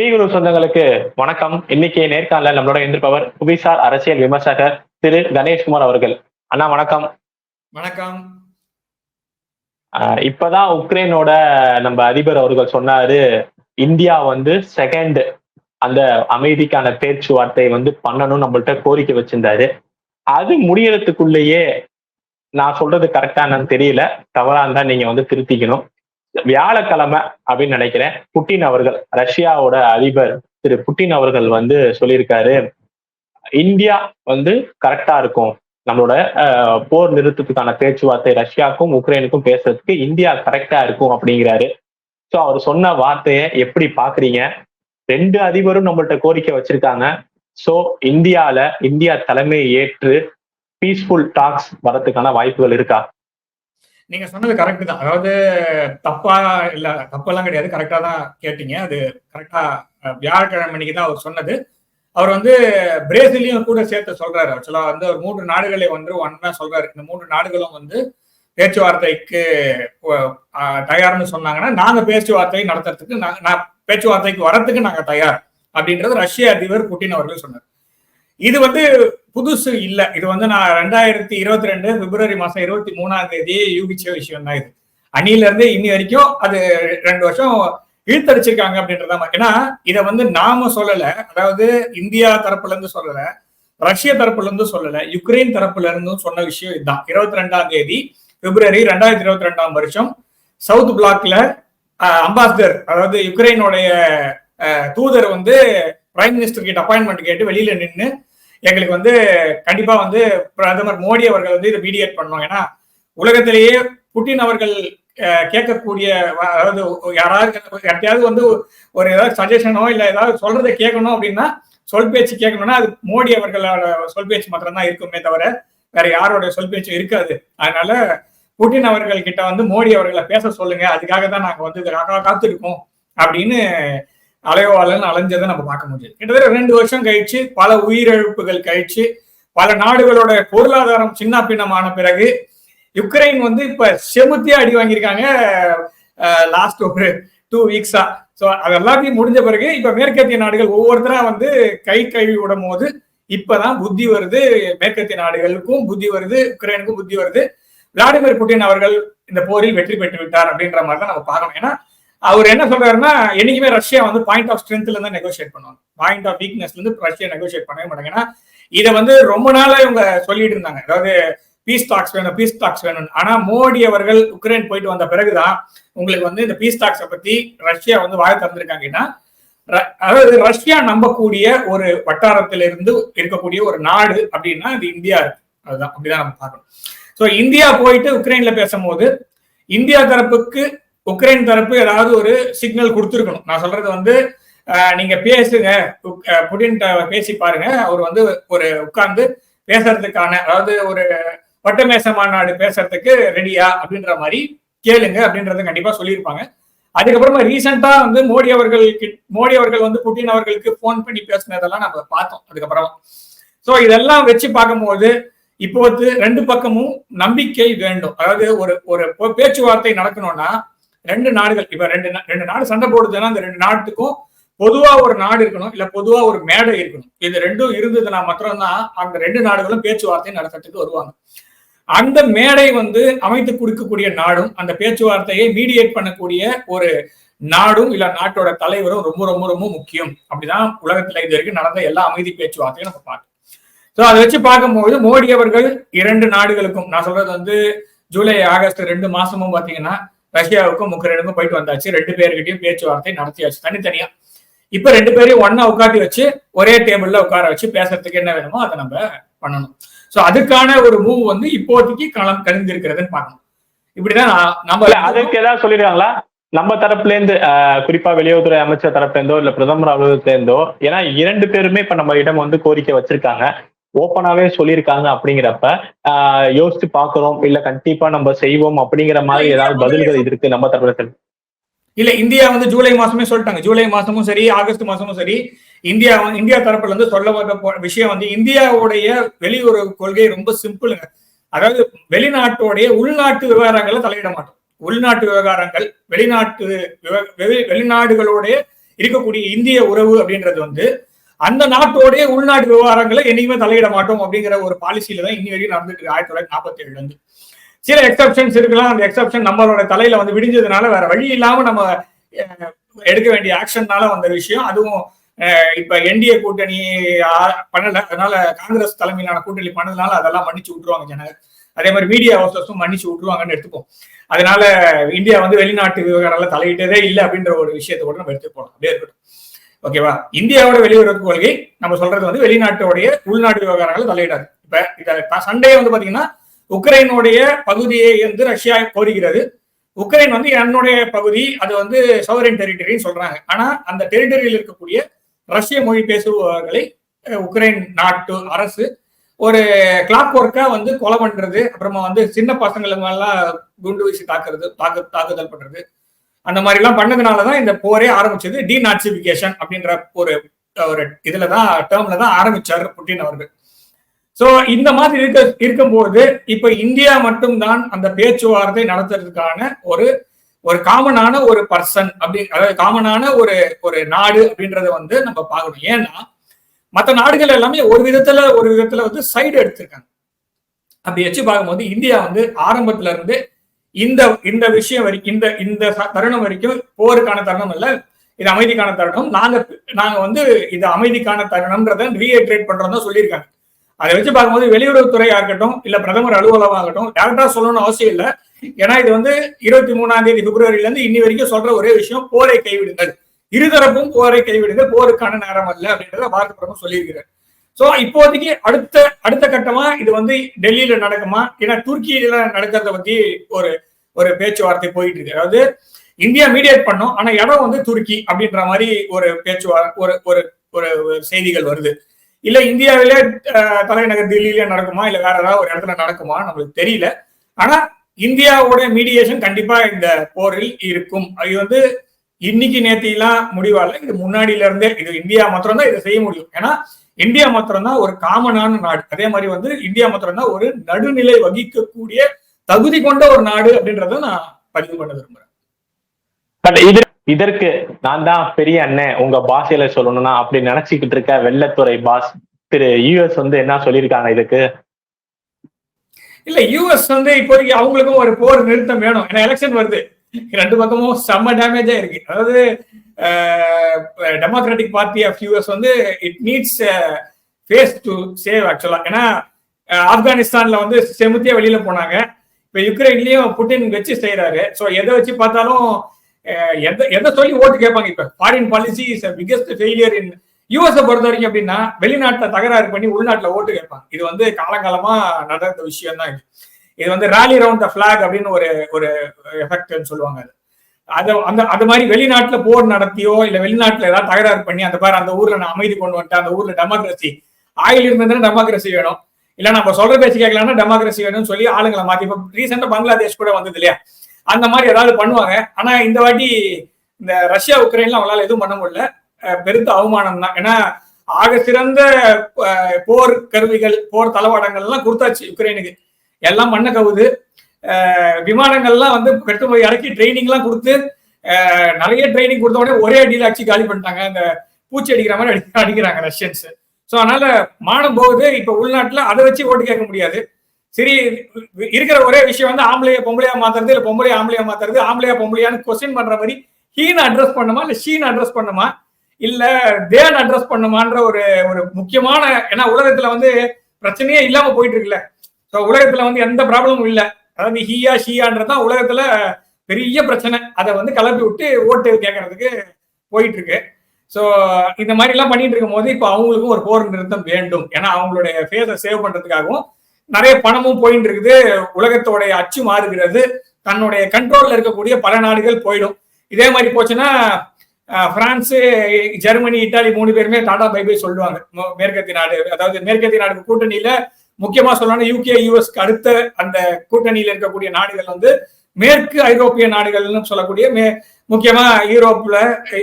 பீகுரு சொந்தங்களுக்கு வணக்கம். இன்னைக்கு நேர்காணல நம்மளோட இருந்திருப்பவர் புவிசார் அரசியல் விமர்சகர் திரு கணேஷ்குமார் அவர்கள். அண்ணா வணக்கம். வணக்கம். இப்பதான் உக்ரைனோட நம்ம அதிபர் அவர்கள் சொன்னாரு இந்தியா வந்து செகண்ட் அந்த அமைதிக்கான பேச்சுவார்த்தை வந்து பண்ணணும் நம்மள்ட்ட கோரிக்கை வச்சிருந்தாரு. அது முடியறதுக்குள்ளேயே நான் சொல்றது கரெக்டானு தெரியல. தவறா இருந்தா நீங்க வந்து திருத்திக்கணும். வியாழக்கிழமை அப்படின்னு நினைக்கிறேன். புட்டின் அவர்கள் ரஷ்யாவோட அதிபர் திரு புட்டின் அவர்கள் வந்து சொல்லியிருக்காரு இந்தியா வந்து கரெக்டா இருக்கும். நம்மளோட போர் நிறுத்தத்துக்கான பேச்சுவார்த்தை ரஷ்யாவுக்கும் உக்ரைனுக்கும் பேசுறதுக்கு இந்தியா கரெக்டா இருக்கும் அப்படிங்கிறாரு. ஸோ அவர் சொன்ன வார்த்தையை எப்படி பாக்குறீங்க? ரெண்டு அதிபரும் நம்மள்ட்ட கோரிக்கை வச்சிருக்காங்க. ஸோ இந்தியால இந்தியா தலைமையை ஏற்று பீஸ்ஃபுல் டாக்ஸ் வரதுக்கான வாய்ப்புகள் இருக்கா? நீங்க சொன்னது கரெக்ட் தான். அதாவது தப்பா இல்ல தப்பெல்லாம் கிடையாது. கரெக்டா தான் கேட்டீங்க. அது கரெக்டா வியாழக்கிழமை அன்னைக்கு தான் அவர் சொன்னது. அவர் வந்து பிரேசிலையும் கூட சேர்த்து சொல்றாரு. ஆக்சுவலா வந்து ஒரு மூன்று நாடுகளை வந்து ஒன்னா சொல்றாரு. இந்த மூன்று நாடுகளும் வந்து பேச்சுவார்த்தைக்கு தயார்னு சொன்னாங்கன்னா நாங்க பேச்சுவார்த்தை நடத்துறதுக்கு நான் பேச்சுவார்த்தைக்கு வரத்துக்கு நாங்க தயார். அப்படின்றது ரஷ்ய அதிபர் புட்டின் அவர்கள் சொன்னார். இது வந்து புதுசு இல்ல. இது வந்து நான் ரெண்டாயிரத்தி இருபத்தி ரெண்டு பிப்ரவரி மாசம் இருபத்தி மூணாம் தேதி யூகிச்ச விஷயம் தான் இது. அணில இருந்து இன்னி வரைக்கும் அது ரெண்டு வருஷம் இழுத்தடிச்சிருக்காங்க அப்படின்றத ஏன்னா இதை வந்து நாம சொல்லல. அதாவது இந்தியா தரப்புல இருந்து சொல்லல. ரஷ்ய தரப்புல இருந்து சொல்லல. யுக்ரைன் தரப்புல இருந்தும் சொன்ன விஷயம் இதுதான். இருபத்தி ரெண்டாம் தேதி பிப்ரவரி ரெண்டாயிரத்தி இருபத்தி ரெண்டாம் வருஷம் சவுத் பிளாக்ல அம்பாசிடர் அதாவது யுக்ரைனுடைய தூதர் வந்து பிரைம் மினிஸ்டர் கிட்ட அப்பாயின்மெண்ட் கேட்டு வெளியில நின்று எங்களுக்கு வந்து கண்டிப்பா வந்து பிரதமர் மோடி அவர்கள் வந்து இதை மீடியேட் பண்ணோம் ஏன்னா உலகத்திலேயே புட்டின் அவர்கள் கேட்கக்கூடிய அதாவது யாராவது யார்ட்டையாவது வந்து ஒரு ஏதாவது சஜஷனோ இல்லை ஏதாவது சொல்றதை கேட்கணும் அப்படின்னா சொல் பேச்சு கேட்கணும்னா அது மோடி அவர்களோட சொல் பேச்சு மாத்திரம்தான் இருக்குமே தவிர வேற யாரோட சொல் பேச்சு இருக்காது. அதனால புட்டின் அவர்கள் கிட்ட வந்து மோடி அவர்களை பேச சொல்லுங்க. அதுக்காக தான் நாங்கள் வந்து இதுக்காக காத்திருக்கோம் அப்படின்னு அலைவாளன் அலைஞ்சதை நம்ம பார்க்க முடியுது. கிட்டத்தட்ட ரெண்டு வருஷம் கழிச்சு பல உயிரிழப்புகள் கழிச்சு பல நாடுகளோட பொருளாதாரம் சின்ன பின்னமான பிறகு யுக்ரைன் வந்து இப்ப செமுத்தியா அடி வாங்கியிருக்காங்க லாஸ்ட் ஒரு டூ வீக்ஸா ஸோ அது எல்லாத்தையும் முடிஞ்ச பிறகு இப்ப மேற்கத்திய நாடுகள் ஒவ்வொருத்தரா வந்து கை கழுவி விடும் போது இப்பதான் புத்தி வருது. மேற்கத்திய நாடுகளுக்கும் புத்தி வருது உக்ரைனுக்கும் புத்தி வருது. விளாடிமிர் புட்டின் அவர்கள் இந்த போரில் வெற்றி பெற்று விட்டார் அப்படின்ற மாதிரி தான் நம்ம பார்க்கணும். ஏன்னா அவர் என்ன சொல்றாருன்னா என்னைக்குமே ரஷ்யா வந்து பாயிண்ட் ஆஃப் ஸ்ட்ரென்த்ல இருந்து நெகோசியேட் பண்ணுவாங்க. பாயிண்ட் ஆஃப் வீக்னஸ்ல இருந்து ரஷ்யா நெகோஷியேட் பண்ணவே மாட்டாங்க. இதை வந்து ரொம்ப நாளா இவங்க சொல்லிட்டு இருந்தாங்க. அதாவது பீஸ் டாக்ஸ் வேணும் பீஸ் டாக்ஸ் வேணும் ஆனா மோடி அவர்கள் உக்ரைன் போயிட்டு வந்த பிறகுதான் உங்களுக்கு வந்து இந்த பீஸ் டாக்ஸை பத்தி ரஷ்யா வந்து வாய் திறந்திருக்காங்கன்னா ர- அதாவது ரஷ்யா நம்பக்கூடிய ஒரு வட்டாரத்திலிருந்து இருக்கக்கூடிய ஒரு நாடு அப்படின்னா அது இந்தியா இருக்கு. அதுதான் அப்படிதான் நம்ம பார்க்கணும். ஸோ இந்தியா போயிட்டு உக்ரைன்ல பேசும்போது இந்தியா தரப்புக்கு உக்ரைன் தரப்பு ஏதாவது ஒரு சிக்னல் கொடுத்துருக்கணும். நான் சொல்றது வந்து நீங்க பேசுங்க. புடின் பேசி பாருங்க. அவர் வந்து ஒரு உட்கார்ந்து பேசுறதுக்கான அதாவது ஒரு வட்டமேச மாநாடு பேசுறதுக்கு ரெடியா அப்படின்ற மாதிரி கேளுங்க அப்படின்றத கண்டிப்பா சொல்லியிருப்பாங்க. அதுக்கப்புறமா ரீசெண்டா வந்து மோடி அவர்கள் கிட்- மோடி அவர்கள் வந்து புட்டின் அவர்களுக்கு ஃபோன் பண்ணி பேசினதெல்லாம் நம்ம பார்த்தோம் அதுக்கப்புறம். ஸோ இதெல்லாம் வச்சு பார்க்கும்போது இப்போ வந்து ரெண்டு பக்கமும் நம்பிக்கை வேண்டும். அதாவது ஒரு ஒரு பேச்சுவார்த்தை நடக்கணும்னா ரெண்டு நாடுகள் இப்ப ரெண்டு ரெண்டு நாடு சண்டை போடுதுன்னா அந்த ரெண்டு நாட்டுக்கும் பொதுவா ஒரு நாடு இருக்கணும் இல்ல பொதுவா ஒரு மேடை இருக்கணும். இது ரெண்டும் இருந்ததுன்னா மாத்திரம்தான் அந்த ரெண்டு நாடுகளும் பேச்சுவார்த்தை நடத்துறதுக்கு வருவாங்க. அந்த மேடை வந்து அமைத்து கொடுக்கக்கூடிய நாடும் அந்த பேச்சுவார்த்தையை மீடியேட் பண்ணக்கூடிய ஒரு நாடும் இல்ல நாட்டோட தலைவரும் ரொம்ப ரொம்ப ரொம்ப முக்கியம். அப்படிதான் உலகத்துல இது வரைக்கும் நடந்த எல்லா அமைதி பேச்சுவார்த்தையும் நம்ம பார்க்கணும் சோ அதை வச்சு பார்க்கும்போது மோடி அவர்கள் இரண்டு நாடுகளுக்கும் நான் சொல்றது வந்து ஜூலை ஆகஸ்ட் ரெண்டு மாசமும் பாத்தீங்கன்னா ரஷ்யாவுக்கும் உக்ரைனுக்கும் போயிட்டு வந்தாச்சு. ரெண்டு பேர்கிட்டயும் பேச்சுவார்த்தை நடத்தியாச்சு. தனித்தனியா. இப்ப ரெண்டு பேரையும் ஒன்னா உட்காந்து வச்சு ஒரே டேபிள்ல உட்கார வச்சு பேசுறதுக்கு என்ன வேணுமோ அதை நம்ம பண்ணணும். சோ அதுக்கான ஒரு மூவ் வந்து இப்போதைக்கு களம் கணிந்திருக்கிறதுன்னு பார்க்கணும். இப்படிதான் நம்ம இல்ல அதுக்கு ஏதாவது சொல்லிடுவாங்களா நம்ம தரப்புல இருந்து ஆஹ், குறிப்பா வெளியுறவுத்துறை அமைச்சர் தரப்புல இருந்தோ இல்ல பிரதமர் அலுவலகத்துல இருந்தோ ஏன்னா இரண்டு பேருமே இப்ப நம்ம இடம் வந்து கோரிக்கை வச்சிருக்காங்க. ஓப்பனாவே சொல்லியிருக்காங்க அப்படிங்கிறப்ப யோசிச்சு பாக்குறோம் இல்ல கண்டிப்பா நம்ம செய்வோம் அப்படிங்கிற மாதிரி ஏதாவது பதில்கள் இது இருக்கு நம்ம தரப்புல. இல்ல இந்தியா வந்து ஜூலை மாசமே சொல்லிட்டாங்க. ஜூலை மாசமும் சரி ஆகஸ்ட் மாசமும் சரி. இந்தியா இந்தியா தரப்புல இருந்து சொல்ல பொ- விஷயம் வந்து இந்தியாவுடைய வெளியுறவு கொள்கை ரொம்ப சிம்பிளுங்க. அதாவது வெளிநாட்டோடைய உள்நாட்டு விவகாரங்களை தலையிட மாட்டோம். உள்நாட்டு விவகாரங்கள் வெளிநாட்டு வெளிநாடுகளுடைய இருக்கக்கூடிய இந்திய உறவு அப்படின்றது வந்து அந்த நாட்டோடைய உள்நாட்டு விவகாரங்களை என்னைக்குமே தலையிட மாட்டோம் அப்படிங்கிற ஒரு பாலிசியில தான் இன்னி வரைக்கும் நடந்துட்டு இருக்கு. ஆயிரத்தி தொள்ளாயிரத்தி நாற்பத்தி ஏழுல இருந்து. சில எக்ஸப்ஷன்ஸ் இருக்கலாம். அந்த எக்ஸப்ஷன் நம்மளோட தலையில வந்து விடிஞ்சதுனால வேற வழி இல்லாம நம்ம எடுக்க வேண்டிய ஆக்ஷன்னால வந்த விஷயம். அதுவும் இப்ப என்டிஏ கூட்டணி பண்ணல. அதனால காங்கிரஸ் தலைமையிலான கூட்டணி பண்ணதுனால அதெல்லாம் மன்னிச்சு விட்டுருவாங்க ஜனங்க. அதே மாதிரி மீடியா ஹவுசஸும் மன்னிச்சு விட்டுருவாங்கன்னு எடுத்துப்போம். அதனால இந்தியா வந்து வெளிநாட்டு விவகாரம்ல தலையிட்டதே இல்லை அப்படின்ற ஒரு விஷயத்தை கூட நம்ம எடுத்து போகலாம். அப்படியே இருக்கட்டும். ஓகேவா? இந்தியாவோட வெளியுறவு கொள்கை நம்ம சொல்றது வந்து வெளிநாட்டோடைய உள்நாட்டு விவகாரங்கள் தலையிடாது. இப்ப இத சண்டே வந்து பாத்தீங்கன்னா உக்ரைனுடைய பகுதியை வந்து ரஷ்யா கோருகிறது. உக்ரைன் வந்து என்னுடைய பகுதி அது வந்து சோவரின் டெரிட்டரின்னு சொல்றாங்க. ஆனா அந்த டெரிட்டரியில் இருக்கக்கூடிய ரஷ்ய மொழி பேசுபவர்களை உக்ரைன் நாட்டு அரசு ஒரு கிளாக் ஒர்க்கா வந்து கொலை பண்றது அப்புறமா வந்து சின்ன பசங்களை எல்லாம் குண்டு வீசி தாக்குறது தாக்கு தாக்குதல் பண்றது அந்த மாதிரி எல்லாம் பண்ணதுனாலதான் இந்த போரே ஆரம்பிச்சது. டிநாசிபிகேஷன் அப்படின்ற ஒரு ஒரு இதுலதான் டேர்ம்ல தான் ஆரம்பிச்சார் புட்டின் அவர்கள். சோ இந்த மாதிரி இருக்க இருக்கும்போது இப்ப இந்தியா மட்டும்தான் அந்த பேச்சுவார்த்தை நடத்துறதுக்கான ஒரு ஒரு காமனான ஒரு பர்சன் அப்படி அதாவது காமனான ஒரு ஒரு நாடு அப்படின்றத வந்து நம்ம பார்க்கணும். ஏன்னா மற்ற நாடுகள் எல்லாமே ஒரு விதத்துல ஒரு விதத்துல வந்து சைடு எடுத்திருக்காங்க. அப்படி வச்சு பார்க்கும்போது இந்தியா வந்து ஆரம்பத்துல இருந்து இந்த இந்த விஷயம் வரைக்கும் இந்த இந்த தருணம் வரைக்கும் போருக்கான தருணம் இல்ல இது அமைதிக்கான தருணம். நாங்க நாங்க வந்து இது அமைதிக்கான தருணம்ன்றத ரீஎட்ரேட் பண்றோம் தான் சொல்லியிருக்காங்க. அதை வச்சு பார்க்கும்போது வெளியுறவுத்துறையா இருக்கட்டும் இல்ல பிரதமர் அலுவலகமாகட்டும் டேரக்டா சொல்லணும்னு அவசியம் இல்லை. ஏன்னா இது வந்து இருபத்தி மூணாம் தேதி பிப்ரவரியில இருந்து இன்னி வரைக்கும் சொல்ற ஒரே விஷயம் போரை கைவிடுங்கள். இருதரப்பும் போரை கைவிடுங்கள் போருக்கான நேரம் அல்ல அப்படின்றத பாரத பிரதமர் சொல்லியிருக்கிறார். சோ இப்போதைக்கு அடுத்த அடுத்த கட்டமா இது வந்து டெல்லியில நடக்குமா? ஏன்னா துருக்கியில நடக்கிறத பத்தி ஒரு ஒரு பேச்சுவார்த்தை போயிட்டு இருக்கு அதாவது இந்தியா மீடியேட் பண்ணும் ஆனா இடம் வந்து துருக்கி அப்படின்ற மாதிரி ஒரு பேச்சுவார்த்தை ஒரு ஒரு ஒரு செய்திகள் வருது. இல்ல இந்தியாவிலே தலைநகர் டெல்லியில நடக்குமா? இல்ல வேற ஏதாவது ஒரு இடத்துல நடக்குமா? நம்மளுக்கு தெரியல. ஆனா இந்தியாவோட மீடியேஷன் கண்டிப்பா இந்த போரில் இருக்கும். அது வந்து இன்னைக்கு நேத்திலாம் முடிவால இது முன்னாடியில இருந்தே இது இந்தியா மாத்திரம் தான் இதை செய்ய முடியும். ஏன்னா இந்தியா மாத்திரம் தான் ஒரு காமனான நாடு. அதே மாதிரி வந்து இந்தியா மாத்திரம் தான் ஒரு நடுநிலை வகிக்கக்கூடிய தகுதி கொண்ட ஒரு நாடு அப்படின்றத நான் பதிவு பண்ண விரும்புறேன். இதற்கு நான் தான் பெரிய அண்ணன் உங்க பாஷையில சொல்லணும்னா அப்படி நினைச்சுக்கிட்டு இருக்க வெள்ளத்துறை பாஸ் திரு யூஎஸ் வந்து என்ன சொல்லியிருக்காங்க இதுக்கு? இல்ல யூஎஸ் வந்து இப்போதைக்கு அவங்களுக்கும் ஒரு போர் நிறுத்தம் வேணும். ஏன்னா எலெக்ஷன் வருது. ரெண்டு பக்கமும் செம்ம டேமேஜா இருக்கு. அதாவது டெமோக்ராட்டிக் பார்ட்டி ஆஃப் யூஎஸ் வந்து it needs face to save ஆக்சுவலா ஏன்னா ஆப்கானிஸ்தான்ல வந்து செமுத்தியா வெளியில போனாங்க. இப்ப யுக்ரைன்லயும் புட்டின் வச்சு செய்யறாரு சோ எதை வச்சு பார்த்தாலும் அஹ், எதை சொல்லி ஓட்டு கேட்பாங்க இப்ப? Foreign policy is biggest failure in US பொறுத்த வரைக்கும் அப்படின்னா வெளிநாட்டை தகராறு பண்ணி உள்நாட்டுல ஓட்டு கேட்பாங்க. இது வந்து காலங்காலமா நடந்த விஷயம் தான் இது. இது வந்து ராலி ரவுண்ட் த ஃபிளாக் அப்படின்னு ஒரு ஒரு எஃபெக்ட்னு சொல்லுவாங்க அது. அந்த அது மாதிரி வெளிநாட்டுல போர் நடத்தியோ இல்ல வெளிநாட்டுல ஏதாவது தகராறு பண்ணி அந்த பாரு அந்த ஊர்ல நான் அமைதி கொண்டு வந்துட்டேன் அந்த ஊர்ல டெமோக்ரஸி ஆயில் இருந்ததுன்னா டெமோக்ரஸி வேணும். இல்ல நம்ம சொல்ற பேச்சு கேட்கலாம்னா டெமோக்ரஸி வேணும்னு சொல்லி ஆளுங்களை மாத்தி. இப்போ ரீசெண்டா பங்களாதேஷ் கூட வந்தது இல்லையா? அந்த மாதிரி ஏதாவது பண்ணுவாங்க. ஆனா இந்த வாட்டி இந்த ரஷ்யா உக்ரைன்ல அவங்களால எதுவும் பண்ண முடியல. பெருத்த அவமானம் தான். ஏன்னா ஆக சிறந்த போர் கருவிகள் போர் தளவாடங்கள் எல்லாம் கொடுத்தாச்சு உக்ரைனுக்கு. எல்லாம் மண்ணை கவுது. விமானங்கள்லாம் வந்து கட்டு போய் இறக்கி ட்ரைனிங்லாம் கொடுத்து நிறைய ட்ரைனிங் கொடுத்த உடனே ஒரே அடியில் அடிச்சு காலி பண்ணிட்டாங்க. அந்த பூச்சி அடிக்கிற மாதிரி அடி அடிக்கிறாங்க ரஷ்யன்ஸ் ஸோ அதனால மானம் போகுது. இப்போ உள்நாட்டில் அதை வச்சு ஓட்டு கேட்க முடியாது. சரி இருக்கிற ஒரே விஷயம் வந்து ஆம்பளைய பொம்பளையா மாத்துறது இல்லை பொம்பளையா ஆம்பளையா மாத்துறது ஆம்பளையா பொம்பளையான்னு கொஸ்டின் பண்ற மாதிரி ஹீன் அட்ரஸ் பண்ணுமா இல்லை ஷீன் அட்ரஸ் பண்ணுமா இல்ல தேன் அட்ரஸ் பண்ணுமான்ற ஒரு ஒரு முக்கியமான ஏன்னா உலகத்துல வந்து பிரச்சனையே இல்லாம போயிட்டு இருக்குல்ல. ஸோ உலகத்துல வந்து எந்த ப்ராப்ளமும் இல்லை. அதாவது ஹீயா ஷீயான்றதுதான் உலகத்துல பெரிய பிரச்சனை. அதை வந்து கலப்பி விட்டு ஓட்டு கேட்கறதுக்கு போயிட்டு இருக்கு ஸோ இந்த மாதிரி எல்லாம் பண்ணிட்டு இருக்கும் போது இப்போ அவங்களுக்கும் ஒரு போர் நிறுத்தம் வேண்டும். ஏன்னா அவங்களுடைய ஃபேஸை சேவ் பண்றதுக்காகவும் நிறைய பணமும் போயிட்டு இருக்குது. உலகத்தோடைய அச்சு மாறுகிறது. தன்னுடைய கண்ட்ரோல்ல இருக்கக்கூடிய பல நாடுகள் போயிடும். இதே மாதிரி போச்சுன்னா பிரான்ஸு ஜெர்மனி இட்டாலி மூணு பேருமே டாடா பைபை சொல்லுவாங்க. மேற்கத்திய நாடு அதாவது மேற்கத்திய நாடு கூட்டணியில முக்கியமா சொல்லணும் யூகே யூஎஸ்க்கு அடுத்த அந்த கூட்டணியில் இருக்கக்கூடிய நாடுகள் வந்து மேற்கு ஐரோப்பிய நாடுகள்னு சொல்லக்கூடிய மே முக்கியமா யூரோப்ல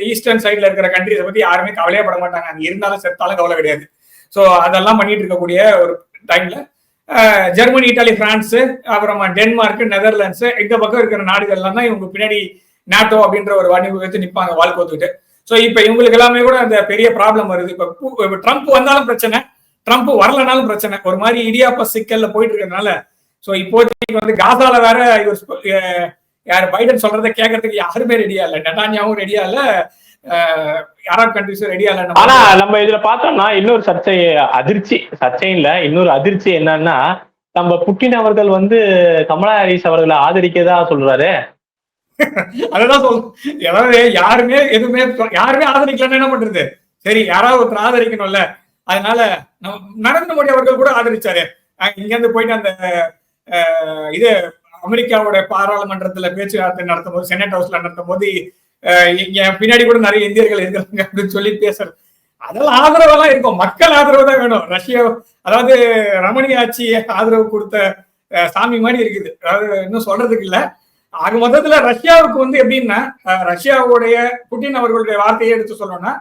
ஈஸ்டர்ன் சைட்ல இருக்கிற கண்ட்ரிஸை பத்தி யாருமே கவலையே பட மாட்டாங்க. அங்க இருந்தாலும் செத்தாலும் கவலை கிடையாது. ஸோ அதெல்லாம் பண்ணிட்டு இருக்கக்கூடிய ஒரு டைம்ல ஜெர்மனி இட்டாலி பிரான்ஸ் அப்புறமா டென்மார்க் நெதர்லாண்ட்ஸ் எங்க பக்கம் இருக்கிற நாடுகள்லாம் தான் இவங்க பின்னாடி நாட்டோ அப்படின்ற ஒரு வணிகம் வச்சு நிப்பாங்க வாழ்க்கை ஒத்துக்கிட்டு ஸோ இப்போ இவங்களுக்கு எல்லாமே கூட அந்த பெரிய ப்ராப்ளம் வருது. இப்போ ட்ரம்ப் வந்தாலும் பிரச்சனை. ட்ரம்ப் வரலனாலும் பிரச்சனை. ஒரு மாதிரி இடியாப்ப சிக்கல்ல போயிட்டு இருக்கிறதுனால ஸோ இப்போதைக்கு வந்து காசால வேற இவர் யார் பைடன் சொல்றதை கேட்கறதுக்கு யாருமே ரெடியா இல்லை. நெட்டானியாவும் ரெடியா இல்ல. அரப் கண்ட்ரிஸும் ரெடியா இல்லை ஆனா நம்ம இதுல பார்த்தோம்னா இன்னொரு சர்ச்சை அதிர்ச்சி. சர்ச்சை இல்ல. இன்னொரு அதிர்ச்சி என்னன்னா நம்ம புட்டின் அவர்கள் வந்து கமலா ஹாரிஸ் அவர்களை ஆதரிக்கதா சொல்றாரு? சொல்ல ஏதாவது யாருமே எதுவுமே யாருமே ஆதரிக்கலன்னு என்ன பண்றது? சரி யாராவது ஒருத்தர் ஆதரிக்கணும்ல. அதனால நரேந்திர மோடி அவர்கள் கூட ஆதரிச்சாரு. இங்க இருந்து போயிட்டு அந்த இது அமெரிக்காவோட பாராளுமன்றத்துல பேச்சுவார்த்தை நடத்தும் போது செனட் ஹவுஸ்ல நடத்தும் போது இங்க பின்னாடி கூட நிறைய இந்தியர்கள் இருக்கிறாங்க அப்படின்னு சொல்லி பேசுறது அதெல்லாம் ஆதரவெல்லாம் இருக்கும். மக்கள் ஆதரவு தான் வேணும். ரஷ்யா அதாவது ரமணி ஆட்சி ஆதரவு கொடுத்த சாமி மாதிரி இருக்குது. அதாவது இன்னும் சொல்றதுக்கு இல்ல. ஆக மொத்தத்துல ரஷ்யாவுக்கு வந்து எப்படின்னா ரஷ்யாவுடைய புட்டின் அவர்களுடைய வார்த்தையை எடுத்து சொல்லணும்னா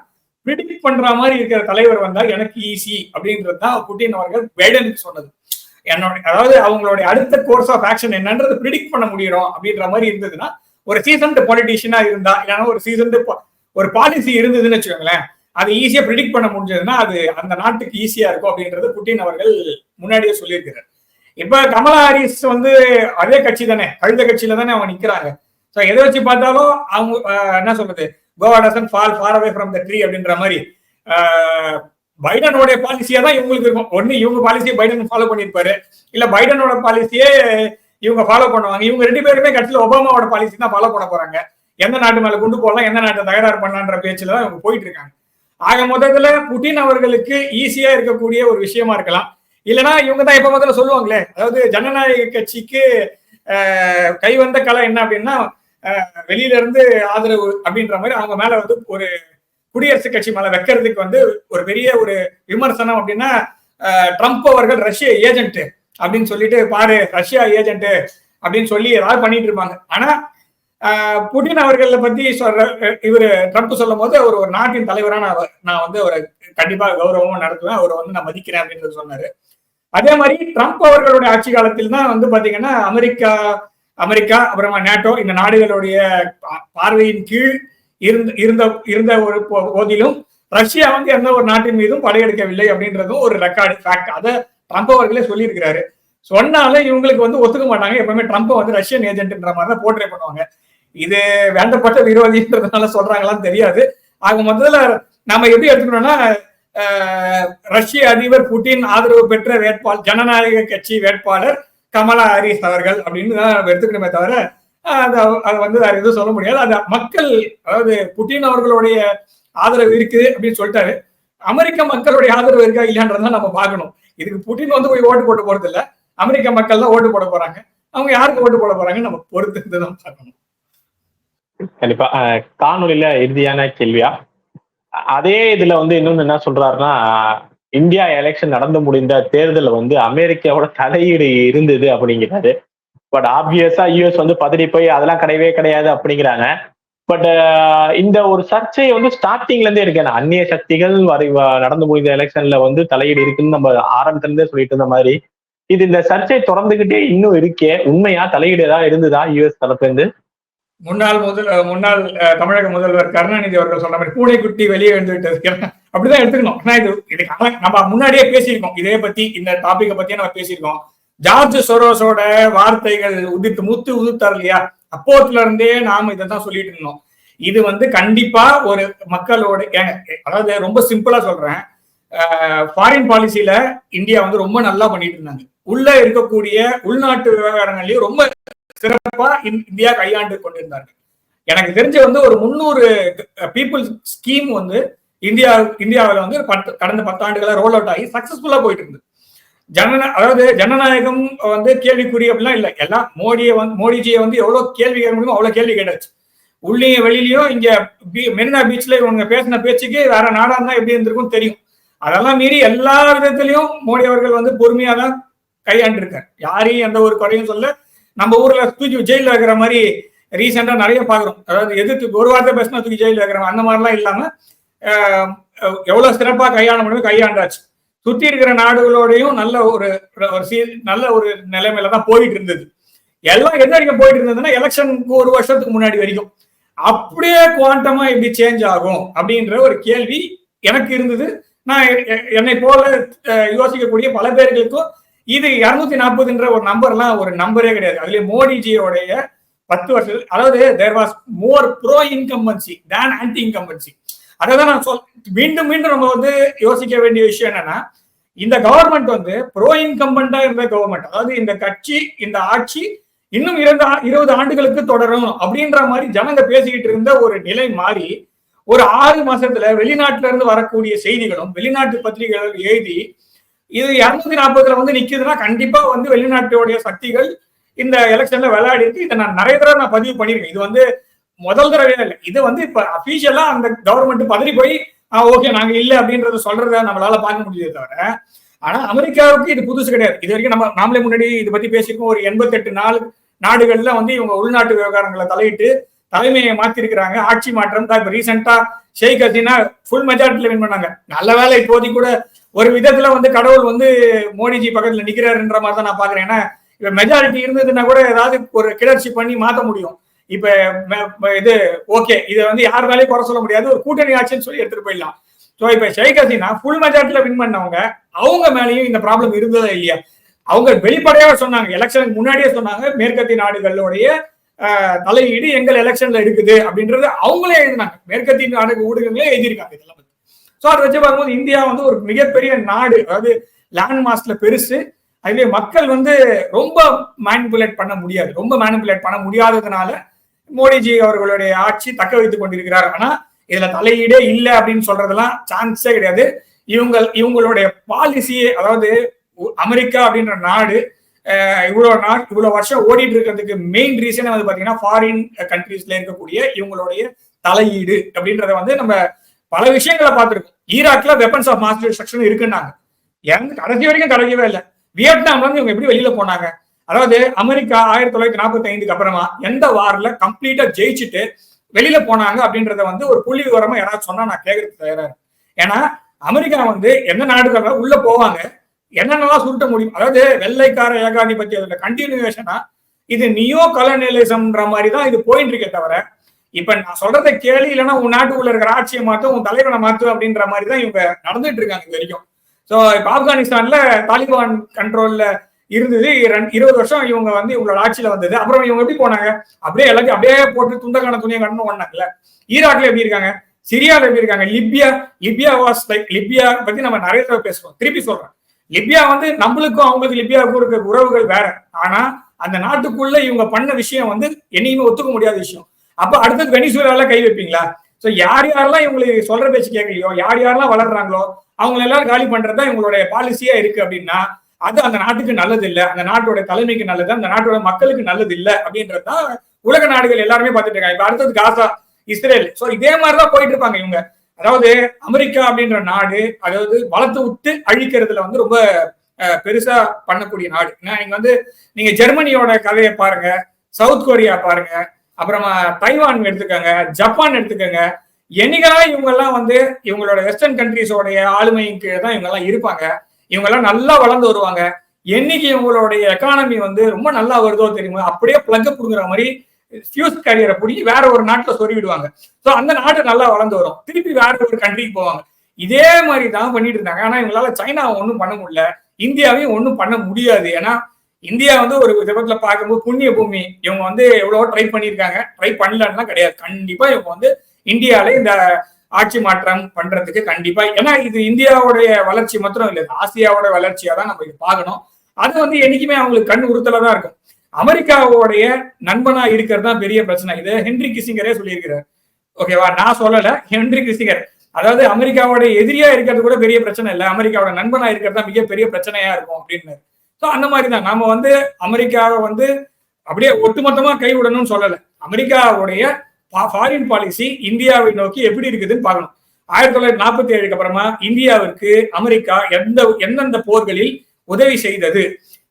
பிரிடிக் பண்ற மாதிரி இருக்கிற தலைவர் வந்தா எனக்கு ஈஸி அப்படின்றது தான் புட்டின் அவர்கள் பைடனுக்கு சொன்னது. என்னோட அதாவது அவங்களுடைய அடுத்த கோர்ஸ் ஆஃப் ஆக்ஷன் என்னன்றது ப்ரிடிக்ட் பண்ண முடியும் அப்படின்ற மாதிரி இருந்ததுன்னா ஒரு சீசன்டு பாலிட்டிஷியனா இருந்தா இல்லைன்னா ஒரு சீசன்டு ஒரு பாலிசி இருந்ததுன்னு வச்சுக்கோங்களேன் அது ஈஸியா ப்ரிடிக்ட் பண்ண முடிஞ்சதுன்னா அது அந்த நாட்டுக்கு ஈஸியா இருக்கும் அப்படின்றது புட்டின் அவர்கள் முன்னாடியே சொல்லியிருக்கிறார். இப்ப கமலா ஹாரிஸ் வந்து அதே கட்சி தானே கழுத கட்சியில தானே அவங்க நிக்கிறாங்க. ஸோ எதை வச்சு பார்த்தாலும் அவங்க என்ன சொல்றது Goa doesn't fall far away from the tree அப்படின்ற மாதிரி பைடனோட பாலிசியா தான் இவங்களுக்கு இருக்கும். ஒன்று இவங்க பாலிசியை பைடன் ஃபாலோ பண்ணியிருப்பாரு. இல்ல பைடனோட பாலிசியே இவங்க ஃபாலோ பண்ணுவாங்க. இவங்க ரெண்டு பேருமே கட்சியில் ஒபாமாவோட பாலிசி தான் ஃபாலோ பண்ண போறாங்க. எந்த நாட்டு மேல கொண்டு போகலாம் எந்த நாட்டை தகராறு பண்ணலான்ற பேச்சுல தான் இவங்க போயிட்டு இருக்காங்க. ஆக மொத்தத்துல புட்டின் அவர்களுக்கு ஈஸியா இருக்கக்கூடிய ஒரு விஷயமா இருக்கலாம். இல்லைன்னா இவங்க தான் எப்ப முதல்ல சொல்லுவாங்களே. அதாவது ஜனநாயக கட்சிக்கு கை வந்த கலை என்ன அப்படின்னா வெளியில இருந்து ஆதரவு அப்படின்ற மாதிரி அவங்க மேல வந்து ஒரு குடியரசுக் கட்சி மேல வைக்கிறதுக்கு வந்து ஒரு பெரிய ஒரு விமர்சனம் அப்படின்னா ட்ரம்ப் அவர்கள் ரஷ்ய ஏஜென்ட் அப்படின்னு சொல்லிட்டு பாரு ரஷ்யா ஏஜென்ட் அப்படின்னு சொல்லி ஏதாவது பண்ணிட்டு இருப்பாங்க. ஆனா புட்டின் அவர்களை பத்தி சொல்ற இவர் ட்ரம்ப் சொல்லும் போது அவர் ஒரு நாட்டின் தலைவரான நான் வந்து அவரை கண்டிப்பா கௌரவமா நடத்துவேன். அவரை வந்து நான் மதிக்கிறேன் அப்படின்றது சொன்னாரு. அதே மாதிரி ட்ரம்ப் அவர்களுடைய ஆட்சி காலத்தில் தான் வந்து பாத்தீங்கன்னா அமெரிக்கா அமெரிக்கா அப்புறமா நேட்டோ இந்த நாடுகளுடைய பார்வையின் கீழ் இருந்த இருந்த இருந்த ஒரு போதிலும் ரஷ்யா வந்து எந்த ஒரு நாட்டின் மீதும் படையெடுக்கவில்லை அப்படின்றதும் ஒரு ரெக்கார்டு ஃபேக்ட் அதை ட்ரம்ப் அவர்களே சொல்லியிருக்கிறாரு. சொன்னாலே இவங்களுக்கு வந்து ஒத்துக்க மாட்டாங்க. எப்பவுமே ட்ரம்ப் வந்து ரஷ்யன் ஏஜென்ட்ன்ற மாதிரி தான் போர்ட்ரே பண்ணுவாங்க. இது வேண்டப்பட்ட விரோதின்றதுனால சொல்றாங்களான்னு தெரியாது. ஆக முதல்ல நம்ம எப்படி எடுத்துக்கணும்னா ரஷ்ய அதிபர் புட்டின் ஆதரவு பெற்ற வேட்பாளர் ஜனநாயக கட்சி வேட்பாளர் கமலா ஹாரிஸ் அவர்கள் அப்படின்னு தான் எடுத்துக்கணுமே தவிர அதை வந்து வேற எதுவும் சொல்ல முடியாது. அந்த மக்கள் அதாவது புட்டின் அவர்களுடைய ஆதரவு இருக்குது அப்படின்னு சொல்லிட்டாரு. அமெரிக்க மக்களுடைய ஆதரவு இருக்கா இல்லையான்றதான் நம்ம பார்க்கணும். இதுக்கு புட்டின் வந்து போய் ஓட்டு போட்டு போறது இல்ல. அமெரிக்க மக்கள் தான் ஓட்டு போட போறாங்க. அவங்க யாருக்கு ஓட்டு போட போறாங்க நம்ம பொறுத்து தான் பார்க்கணும். கண்டிப்பா. காணொலியில இறுதியான கேள்வியா? அதே இதுல வந்து இன்னொன்னு என்ன சொல்றாருன்னா இந்தியா எலெக்ஷன் நடந்து முடிந்த தேர்தலில் வந்து அமெரிக்காவோட தலையீடு இருந்தது அப்படிங்கிறாரு. பட் ஆப்வியஸா யூஎஸ் வந்து பதறி போய் அதெல்லாம் கிடையவே கிடையாது அப்படிங்கிறாங்க. பட் இந்த ஒரு சர்ச்சை வந்து ஸ்டார்டிங்ல இருந்தே இருக்கு. அந்நிய சக்திகள் வரை நடந்து முடிந்த எலெக்ஷன்ல வந்து தலையீடு இருக்குன்னு நம்ம ஆரம்பத்துல இருந்தே சொல்லிட்டு இருந்த மாதிரி இது இந்த சர்ச்சை தொடர்ந்துகிட்டே இன்னும் இருக்கே. உண்மையா தலையீடு ஏதாவது இருந்ததா யூஎஸ் தரப்புல இருந்து? முன்னாள் முதல் முன்னாள் தமிழக முதல்வர் கருணாநிதி அவர்கள் சொன்ன மாதிரி கூடைக்குட்டி வெளியே வந்து விட்டது. அப்படிதான் எடுத்துக்கணும். ஆனா இது இது நம்ம முன்னாடியே பேசியிருக்கோம். இதே பத்தி இந்த டாபிக்கை பத்தியே நம்ம பேசியிருக்கோம். ஜார்ஜ் சொரோஸோட வார்த்தைகள் உதித்து முத்து உதித்தார் இல்லையா? அப்போத்துல இருந்தே நாம இதை தான் சொல்லிட்டு இருந்தோம். இது வந்து கண்டிப்பா ஒரு மக்களோட அதாவது ரொம்ப சிம்பிளா சொல்றேன். ஃபாரின் பாலிசியில இந்தியா வந்து ரொம்ப நல்லா பண்ணிட்டு இருந்தாங்க. உள்ள இருக்கக்கூடிய உள்நாட்டு விவகாரங்கள்லயும் ரொம்ப சிறப்பா இந்தியா கையாண்டு கொண்டிருந்தார்கள். எனக்கு தெரிஞ்ச வந்து ஒரு முன்னூறு பீப்புள் ஸ்கீம் வந்து இந்தியா இந்தியாவில் வந்து பத்து கடந்த பத்தாண்டுகளா ரோல் அவுட் ஆகி சக்சஸ்ஃபுல்லா போயிட்டு இருந்தது ஜனநா அதாவது ஜனநாயகம் வந்து கேள்விக்குறி அப்படிலாம் இல்லை. எல்லாம் மோடியை வந்து மோடிஜியை வந்து எவ்வளவு கேள்வி கேட்க முடியுமோ அவ்வளவு கேள்வி கேட்டாச்சு. உள்ளேயும் வெளியிலயும் இங்க மெரினா பீச்ல இவங்க பேசின பேச்சுக்கு வேற நாடா இருந்தா எப்படி இருந்திருக்கும் தெரியும். அதெல்லாம் மீறி எல்லா விதத்திலையும் மோடி அவர்கள் வந்து பொறுமையா தான் கையாண்டிருக்காரு. யாரையும் எந்த ஒரு குறையும் சொல்ல நம்ம ஊர்ல தூக்கி ஜெயில வைக்கிற மாதிரி ரீசெண்டா நிறைய பாக்குறோம் அதாவது எதிர்த்து ஒரு வார்த்தை பேசினா தூக்கி ஜெயில வைக்கிற அந்த மாதிரிலாம் இல்லாம எவ்வளவு சிறப்பா கையாள முடியும் கையாண்டாச்சு. சுத்தி இருக்கிற நாடுகளோடையும் நல்ல ஒரு ஒரு சீ நல்ல ஒரு நிலைமையில தான் போயிட்டு இருந்தது. எல்லாம் எந்த வரைக்கும் போயிட்டு இருந்ததுன்னா எலெக்ஷனுக்கு ஒரு வருஷத்துக்கு முன்னாடி வரைக்கும். அப்படியே குவாண்டமா எப்படி சேஞ்ச் ஆகும் அப்படின்ற ஒரு கேள்வி எனக்கு இருந்தது. நான் என்னை போல யோசிக்கக்கூடிய பல பேர்களுக்கும் இது இருநூத்தி நாற்பதுன்ற ஒரு நம்பர்லாம் ஒரு நம்பரே கிடையாது. அதுல மோடிஜியோடைய பத்து வருஷம் அதாவது there was more pro incumbency than anti incumbency அதை தான் நான் சொல் மீண்டும் மீண்டும் நம்ம வந்து யோசிக்க வேண்டிய விஷயம் என்னன்னா இந்த கவர்மெண்ட் வந்து ப்ரோ இன்கம்பண்டா இருந்த கவர்மெண்ட் அதாவது இந்த கட்சி இந்த ஆட்சி இன்னும் இரண்டு இருபது ஆண்டுகளுக்கு தொடரும் அப்படின்ற மாதிரி ஜனங்க பேசிக்கிட்டு இருந்த ஒரு நிலை மாறி ஒரு ஆறு மாசத்துல வெளிநாட்டுல இருந்து வரக்கூடிய செய்திகளும் வெளிநாட்டு பத்திரிகைகள் எழுதி இது இருநூத்தி நாற்பதுல வந்து நிக்குதுன்னா கண்டிப்பா வந்து வெளிநாட்டுடைய சக்திகள் இந்த எலெக்ஷன்ல விளையாடி இருக்கு. இதை நான் நிறைய தடவை நான் பதிவு பண்ணியிருக்கேன். இது வந்து முதல் தடவையே இல்லை. இது வந்து இப்ப அபிஷியலா அந்த கவர்மெண்ட் பதறி போய் ஓகே நாங்க இல்ல அப்படின்றத சொல்றத நம்மளால பார்க்க முடியுதே தவிர ஆனா அமெரிக்காவுக்கு இது புதுசு கிடையாது. இது வரைக்கும் நம்ம நாமளே முன்னாடி இதை பத்தி பேசியிருக்கோம். ஒரு எண்பத்தெட்டு நாள் நாடுகள்ல வந்து இவங்க உள்நாட்டு விவகாரங்களை தலையிட்டு தலைமையை மாத்திருக்கிறாங்க. ஆட்சி மாற்றம் தான். இப்ப ரீசெண்டா ஷேக் ஹசீனா ஃபுல் மெஜாரிட்டில வின் பண்ணாங்க. நல்ல வேலை இப்போதைக்கு கூட ஒரு விதத்துல வந்து கடவுள் வந்து மோடிஜி பக்கத்துல நிக்கிறாருன்ற மாதிரி தான் நான் பாக்குறேன். ஏன்னா இப்ப மெஜாரிட்டி இருந்ததுன்னா கூட ஏதாவது ஒரு கிளர்ச்சி பண்ணி மாத்த முடியும். இப்ப இது ஓகே. இதை வந்து யார் மேலேயும் குறை சொல்ல முடியாது. ஒரு கூட்டணி ஆட்சின்னு சொல்லி எடுத்துட்டு போயிடலாம். ஸோ இப்ப ஷேக் ஹசீனா ஃபுல் மெஜாரிட்டியில வின் பண்ணவங்க அவங்க மேலேயும் இந்த ப்ராப்ளம் இருந்ததா இல்லையா? அவங்க வெளிப்படையாக சொன்னாங்க. எலெக்ஷனுக்கு முன்னாடியே சொன்னாங்க மேற்கத்திய நாடுகளுடைய தலையீடு எங்கள் எலெக்ஷன்ல இருக்குது அப்படின்றது அவங்களே எழுதினாங்க. மேற்கத்திய நாடு ஊடகங்களே எழுதியிருக்காங்க இதெல்லாம் ஸோ அதை வச்சு பார்க்கும்போது இந்தியா வந்து ஒரு மிகப்பெரிய நாடு. அதாவது லேண்ட் மாஸ்ல பெருசு. அதுவே மக்கள் வந்து ரொம்ப மேனிபுலேட் பண்ண முடியாது. ரொம்ப மேனிபுலேட் பண்ண முடியாததுனால மோடிஜி அவர்களுடைய ஆட்சி தக்க வைத்துக் கொண்டிருக்கிறார். ஆனா இதுல தலையீடே இல்லை அப்படின்னு சொல்றதெல்லாம் சான்ஸே கிடையாது. இவங்க இவங்களுடைய பாலிசியே அதாவது அமெரிக்கா அப்படின்ற நாடு இவ்வளோ இவ்வளவு நாள் இவ்வளவு வருஷம் ஓடிட்டு இருக்கிறதுக்கு மெயின் ரீசன் வந்து பாத்தீங்கன்னா ஃபாரின் கண்ட்ரீஸ்ல இருக்கக்கூடிய இவங்களுடைய தலையீடு அப்படின்றத வந்து நம்ம பல விஷயங்களை பார்த்துருக்கோம். ஈராக்ல வெப்பன்ஸ் ஆஃப் மாஸ் டிஸ்ட்ரக்ஷன் இருக்குன்னாங்க. எங்க கடைசி வரைக்கும் கிடைக்கவே இல்லை. வியட்நாம்ல இருந்து இவங்க எப்படி வெளியில போனாங்க? அதாவது அமெரிக்கா ஆயிரத்தி தொள்ளாயிரத்தி நாற்பத்தி ஐந்துக்கு அப்புறமா எந்த வாரில் கம்ப்ளீட்டா ஜெயிச்சுட்டு வெளியில போனாங்க அப்படின்றத வந்து ஒரு புள்ளி விவரமா யாராவது சொன்னா நான் கேட்கறதுக்கு தயாரா இருக்கேன். ஏன்னா அமெரிக்கா வந்து எந்த நாடுகள் உள்ள போவாங்க என்னென்னலாம் சுருட்ட முடியும்? அதாவது வெள்ளைக்கார ஏகாதிபத்தியத்தோட கண்டினியூவேஷனா இது நியோ கலனியலிசம்ன்ற மாதிரி தான் இது போயிட்டு இருக்கே தவிர இப்ப நான் சொல்றதை கேள்வி இல்லைன்னா உன் நாட்டுக்குள்ள இருக்கிற ஆட்சியை மாற்றும் உன் தலைவனை மாத்து அப்படின்ற மாதிரி தான் இவங்க நடந்துட்டு இருக்காங்க இது வரைக்கும். சோ இப்போ ஆப்கானிஸ்தான்ல தாலிபான் கண்ட்ரோல்ல இருந்தது இருபது வருஷம் இவங்க வந்து இவங்களோட ஆட்சியில வந்தது. அப்புறம் இவங்க எப்படி போனாங்க? அப்படியே எல்லாத்தையும் அப்படியே போட்டு துண்டக்கான துணியை கண்ணு ஒண்ணாங்கல்ல ஈராக்ல எப்படி இருக்காங்க? சிரியால எப்படி இருக்காங்க? Libya Libya was like Libya பத்தி நம்ம நிறைய தடவை பேசுவோம். திருப்பி சொல்றேன். லிபியா வந்து நம்மளுக்கும் அவங்களுக்கு லிபியாவுக்கும் இருக்கிற உறவுகள் வேற. ஆனா அந்த நாட்டுக்குள்ள இவங்க பண்ண விஷயம் வந்து என்னையுமே ஒத்துக்க முடியாத விஷயம். அப்ப அடுத்தது வெனிசுவேலால கை வைப்பீங்களா? சோ யார் யாரெல்லாம் இவங்களுக்கு சொல்ற பேச்சு கேட்கலையோ யார் யாரெல்லாம் வளர்றாங்களோ அவங்களை எல்லாரும் காலி பண்றது தான் இவங்களுடைய பாலிசியா இருக்கு அப்படின்னா அது அந்த நாட்டுக்கு நல்லது இல்ல அந்த நாட்டோட தலைமைக்கு நல்லது அந்த நாட்டோட மக்களுக்கு நல்லது இல்ல அப்படின்றது தான் உலக நாடுகள் எல்லாருமே பார்த்துட்டு இருக்காங்க. இப்ப அடுத்தது காசா இஸ்ரேல். சோ இதே மாதிரிதான் போயிட்டு இருப்பாங்க இவங்க. அதாவது அமெரிக்கா அப்படின்ற நாடு அதாவது வளர்த்து விட்டு அழிக்கிறதுல வந்து ரொம்ப பெருசா பண்ணக்கூடிய நாடு. ஏன்னா நீங்க வந்து நீங்க ஜெர்மனியோட கதையை பாருங்க சவுத் கொரியா பாருங்க அப்புறமா தைவான் எடுத்துக்கோங்க ஜப்பான் எடுத்துக்கோங்க. என்னைக்கெல்லாம் இவங்க எல்லாம் வந்து இவங்களோட வெஸ்டர்ன் கண்ட்ரீஸோடைய ஆளுமையின் கீழே தான் இவங்க எல்லாம் இருப்பாங்க. இவங்க எல்லாம் நல்லா வளர்ந்து வருவாங்க. என்னைக்கு இவங்களுடைய எக்கானமி வந்து ரொம்ப நல்லா வருதோ தெரியுமா? அப்படியே பிளக்க புடுங்குற மாதிரி ஃபியூஸ் கரியரை பிடிச்சி வேற ஒரு நாட்டுல சொருவிடுவாங்க ஸோ அந்த நாடு நல்லா வளர்ந்து வரும். திருப்பி வேற ஒரு கண்ட்ரிக்கு போவாங்க. இதே மாதிரி தான் பண்ணிட்டு இருந்தாங்க. ஆனா இவங்களால சைனாவை ஒன்றும் பண்ண முடியல. இந்தியாவையும் ஒன்றும் பண்ண முடியாது. ஏன்னா இந்தியா வந்து ஒரு விதத்துல பார்க்கும்போது புண்ணிய பூமி இவங்க வந்து எவ்வளவோ ட்ரை பண்ணியிருக்காங்க. ட்ரை பண்ணலன்னா கிடையாது. கண்டிப்பா இவங்க வந்து இந்தியால இந்த ஆட்சி மாற்றம் பண்றதுக்கு கண்டிப்பா ஏன்னா இது இந்தியாவுடைய வளர்ச்சி மாத்திரம் இல்லை ஆசியாவோட வளர்ச்சியா தான் நம்ம இது பார்க்கணும். அது வந்து என்னைக்குமே அவங்களுக்கு கண் உறுத்தலதான் இருக்கும். அமெரிக்காவுடைய நண்பனா இருக்கிறது தான் பெரிய பிரச்சனை. இது ஹென்ரி கிசிங்கரே சொல்லியிருக்கிறார். ஓகேவா நான் சொல்லல. ஹென்ரி கிசிங்கர் அதாவது அமெரிக்காவோட எதிரியா இருக்கிறது கூட பெரிய பிரச்சனை இல்லை. அமெரிக்காவோட நண்பனா இருக்கிறது தான் மிகப்பெரிய பிரச்சனையா இருக்கும் அப்படின்னு ஸோ அந்த மாதிரி தான் நாம வந்து அமெரிக்காவை வந்து அப்படியே ஒட்டுமொத்தமா கைவிடணும்னு சொல்லல. அமெரிக்காவுடைய ஃபாரின் பாலிசி இந்தியாவை நோக்கி எப்படி இருக்குதுன்னு பார்க்கணும். ஆயிரத்தி தொள்ளாயிரத்தி நாற்பத்தி ஏழுக்கு அப்புறமா இந்தியாவிற்கு அமெரிக்கா எந்த எந்தெந்த போர்களில் உதவி செய்தது?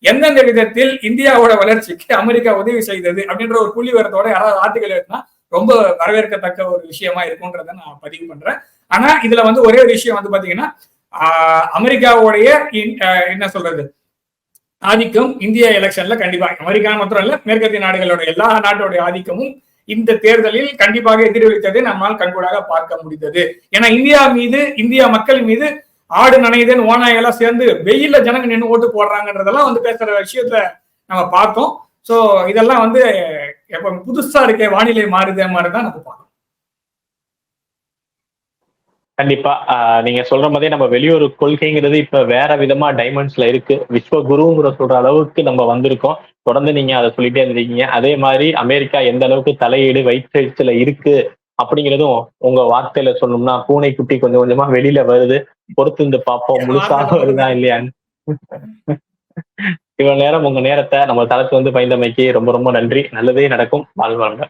எந்தெந்த விதத்தில் இந்தியாவோட வளர்ச்சிக்கு அமெரிக்கா உதவி செய்தது? அப்படின்ற ஒரு புள்ளி வரத்தோட யாராவது ஆர்டிகல் எழுதினா ரொம்ப வரவேற்கத்தக்க ஒரு விஷயமா இருக்கும்ன்றத நான் பதிவு பண்றேன். ஆனா இதுல வந்து ஒரே ஒரு விஷயம் வந்து பாத்தீங்கன்னா அமெரிக்காவுடைய இன்- என்ன சொல்றது? ஆதிக்கம் இந்திய எலெக்ஷன்ல கண்டிப்பா. அமெரிக்கா மாத்திரம் இல்ல மேற்கத்திய நாடுகளோட எல்லா நாட்டுடைய ஆதிக்கமும் இந்த தேர்தலில் கண்டிப்பாக எதிரொலித்ததை நம்மால் கண்கூடாக பார்க்க முடிந்தது. ஏன்னா இந்தியா மீது இந்தியா மக்கள் மீது ஆடு நனைதன் ஓனாய் எல்லாம் சேர்ந்து வெயில ஜனங்க நின்று ஓட்டு போடுறாங்கன்றதெல்லாம் வந்து பேசுற விஷயத்த நம்ம பார்த்தோம். சோ இதெல்லாம் வந்து எப்ப புதுசா இருக்க வானிலை மாறுதே மாதிரி தான் நம்ம பார்க்கணும் கண்டிப்பா. நீங்க சொல்ற மாதிரியே நம்ம வெளியூர் கொள்கைங்கிறது இப்ப வேற விதமா டைமண்ட்ஸ்ல இருக்கு. விஸ்வகுருங்கிற சொல்ற அளவுக்கு நம்ம வந்திருக்கோம். தொடர்ந்து நீங்க அதை சொல்லிட்டே இருந்தீங்க. அதே மாதிரி அமெரிக்கா எந்த அளவுக்கு தலையீடு வயிற்றுல இருக்கு அப்படிங்கிறதும் உங்க வார்த்தையில சொல்லணும்னா பூனை குட்டி கொஞ்சம் கொஞ்சமா வெளியில வருது. பொறுத்து இருந்து பார்ப்போம். முழுசாக வருதா இல்லையான்னு இவ்வளவு நேரம் உங்க நேரத்தை நம்ம தளத்து வந்து பயந்தமைக்கு ரொம்ப ரொம்ப நன்றி. நல்லதே நடக்கும். வாழ்வாங்க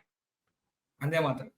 அதே மாதிரி